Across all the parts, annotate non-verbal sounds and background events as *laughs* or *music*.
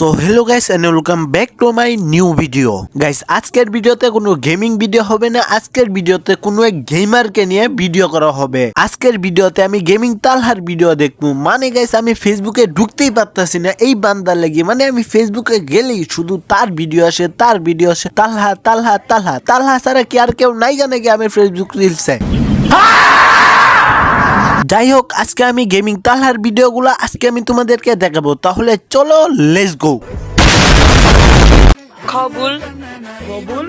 So hello guys and welcome back to my new video guys আজকের ভিডিওতে কোনো gaming video হবে না। আজকের ভিডিওতে কোনো এক গেমারকে নিয়ে ভিডিও করা হবে। আজকের ভিডিওতে আমি গেমিং তালহার ভিডিও দেখব। মানে গাইস আমি ফেসবুকে ঢুকতেই পারতাছি না। এই বান্দার লাগি। মানে আমি ফেসবুকে গেলেই শুধু তার ভিডিও আসে, তার ভিডিও আসে। তালহা তালহা তালহা। তালহা ছাড়া কি আর কেউ নাই জানে কি আমি ফেসবুক রিলসে যাই হোক আজকে আমি গেমিং তালহার ভিডিওগুলো আজকে আমি তোমাদেরকে দেখাবো। তাহলে চলো লেস গো কবুল কবুল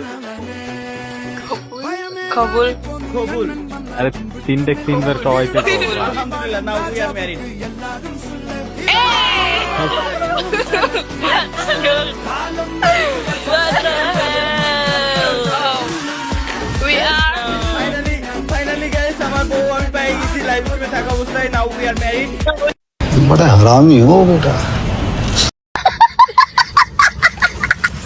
কবুল কবুল আরে তিনটে তিনবার সবাইকে বলো। আলহামদুলিল্লাহ নাও উই আর ম্যারিড থাকা অবস্থায় নাও উই আর ম্যারিড बड़ा हरामी हो बेटा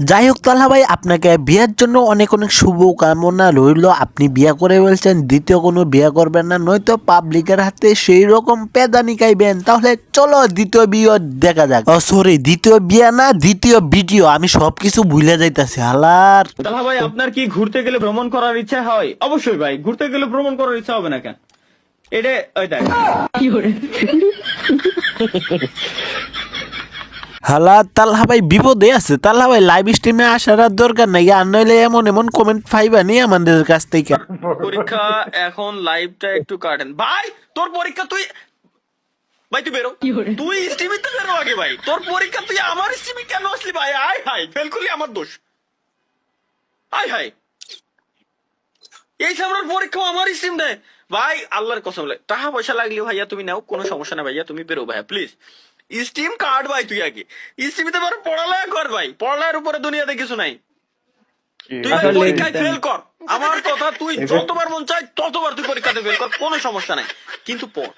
যাই হোক তালহা ভাই আপনাকে বিয়ের জন্য অনেক অনেক শুভ কামনা রইল আপনি বিয়ে করে বলছেন দ্বিতীয় কোনো বিয়ে করবেন না নয়তো পাবলিকের হাতে সেই রকম পেদানি খাইবেন তাহলে চলো দ্বিতীয় বিয়ে দেখা যাক ও সরি দ্বিতীয় বিয়ে না দ্বিতীয় ভিডিও আমি সবকিছু ভুলে যাইতাছি হালার তাহলে ভাই আপনার কি ঘুরতে গেলে ভ্রমণ করার ইচ্ছা হয় অবশ্যই ভাই ঘুরতে গেলে ভ্রমণ করার ইচ্ছা হবে না কেন এটা ওই দেখ। হালা তালহা ভাই বিপদে আছে। তালহা ভাই লাইভ স্ট্রিমে আসার আর দরকার নাই। আর নইলে এমন এমন কমেন্ট পাইবা নি আমাদের কাছ থেকে। পরীক্ষা এখন লাইভটা একটু কাটেন। ভাই তোর পরীক্ষা তুই ভাই তুই বেরো। তুই স্ট্রিমে তো বেরো আগে ভাই। তোর পরীক্ষা তুই আমার স্ট্রিমে কেন আসলি ভাই? আয় হাই ফেল করলি আমার দোষ। আয় হাই এই সামনের পরীক্ষা আমার স্ট্রিম দেয়। ভাই আল্লাহর কসম লে টাকা পয়সা লাগলে ভাইয়া তুমি নাও কোনো সমস্যা না ভাইয়া তুমি বেরো ভাইয়া প্লিজ স্ট্রিম কার্ড ভাই তুই আগে। স্ট্রিমে তো এবার পড়ালেখা কর ভাই পড়ালেখার উপরে দুনিয়াতে কিছু নাই। তুই পরীক্ষায় ফেল কর। আমার কথা তুই যতবার মন চাই ততবার তুই পরীক্ষাতে ফেল কর কোনো সমস্যা নাই। কিন্তু পড়।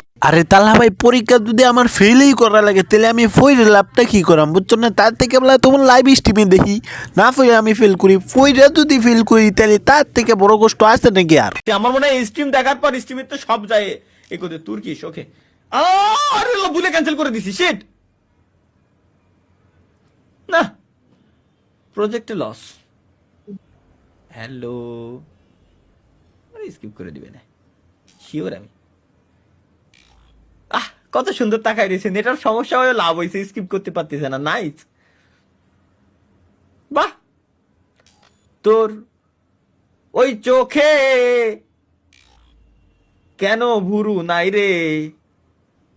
*laughs* *laughs* আরে তালহা ভাই পরীক্ষা যদি আমার ফেলই করা লাগে তাহলে আমি ফইরে লাভটা কি করাম বুঝছ না? তার থেকে বলে তোমার লাইভ স্ট্রিমে দেখি। না ফইরে আমি ফেল করি ফইরা যদি ফেল করি তাহলে তার থেকে বড় কষ্ট আছে নাকি আর? আমার মনে হয় স্ট্রিম দেখার পর স্ট্রিমে তো সব যায়। এগোতে তুর্কিশ ওকে আরে লো, ভুলে ক্যান্সেল করে দিছি শিট না প্রজেক্টে লস হ্যালো আরে স্কিপ করে দিবে না। শিওর আমি। কত সুন্দর তাকাই রয়েছে নেটার সমস্যা হয়ে লাভ হয়েছে স্কিপ করতে পারতেছে না। নাইস বাহ! তোর ওই চোখে কেন ভুরু নাই রে?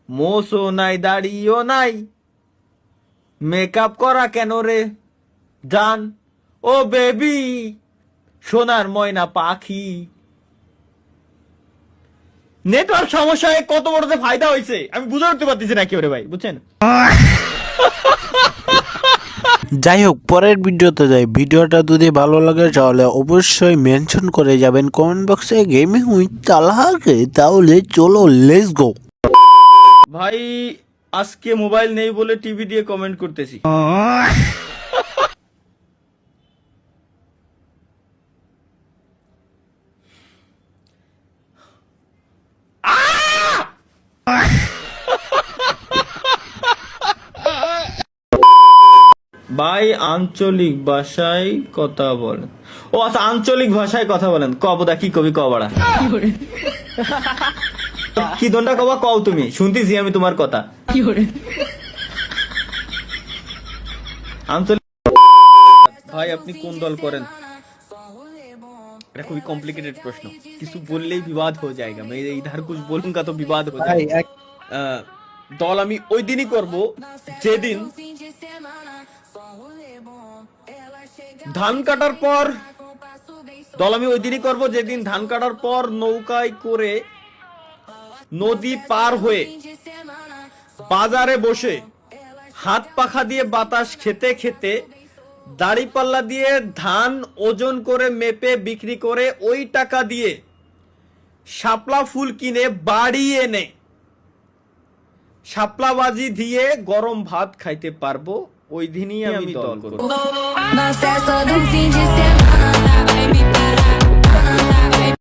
মোসও নাই, দাড়িও নাই। মেকআপ করা কেন রে? জান। ও বেবি সোনার ময়না পাখি। নেটওয়ার্ক সমস্যায় কত বড়তে ফায়দা হয়েছে? আমি বুঝে উঠতে পারতেছি না একেবারে ভাই বুঝছেন? যাই হোক পরের ভিডিওতে যাই। ভিডিওটা যদি ভালো লাগে তাহলে অবশ্যই মেনশন করে যাবেন কমেন্ট বক্সে গেমিং উইথ তালহাকে তাহলে চলো লেটস গো ভাই আজকে মোবাইল নেই বলে টিভি দিয়ে কমেন্ট করতেছি। ভাই আঞ্চলিক ভাষায় কথা বলেন। ও আচ্ছা আঞ্চলিক ভাষায় কথা বলেন। কবদা কি কবি কবাড়া কি দনটা কবা? কও তুমি। শুনতেছি আমি তোমার কথা। কি আঞ্চলিক ভাই, আপনি কোন দল করেন? এটা খুবই কমপ্লিকেটেড প্রশ্ন। কিছু বললেই বিবাদ হয়ে যায় আমি ইধার কুছ বলুঙ্গা তো বিবাদ হয়ে যায়। দল আমি ওই দিনই করব যেদিন ধান কাটার পর দল আমি ওই দিনই করব যেদিন ধান কাটার পর নৌকায় করে নদী পার হয়ে বাজারে বসে হাত পাখা দিয়ে বাতাস খেতে খেতে দাড়ি পাল্লা দিয়ে ধান ওজন করে মেপে বিক্রি করে ওই টাকা দিয়ে শাপলা ফুল কিনে বাড়ি এনে শাপলাবাজি দিয়ে গরম ভাত খাইতে পারব ওই দিনই আমি দল করব।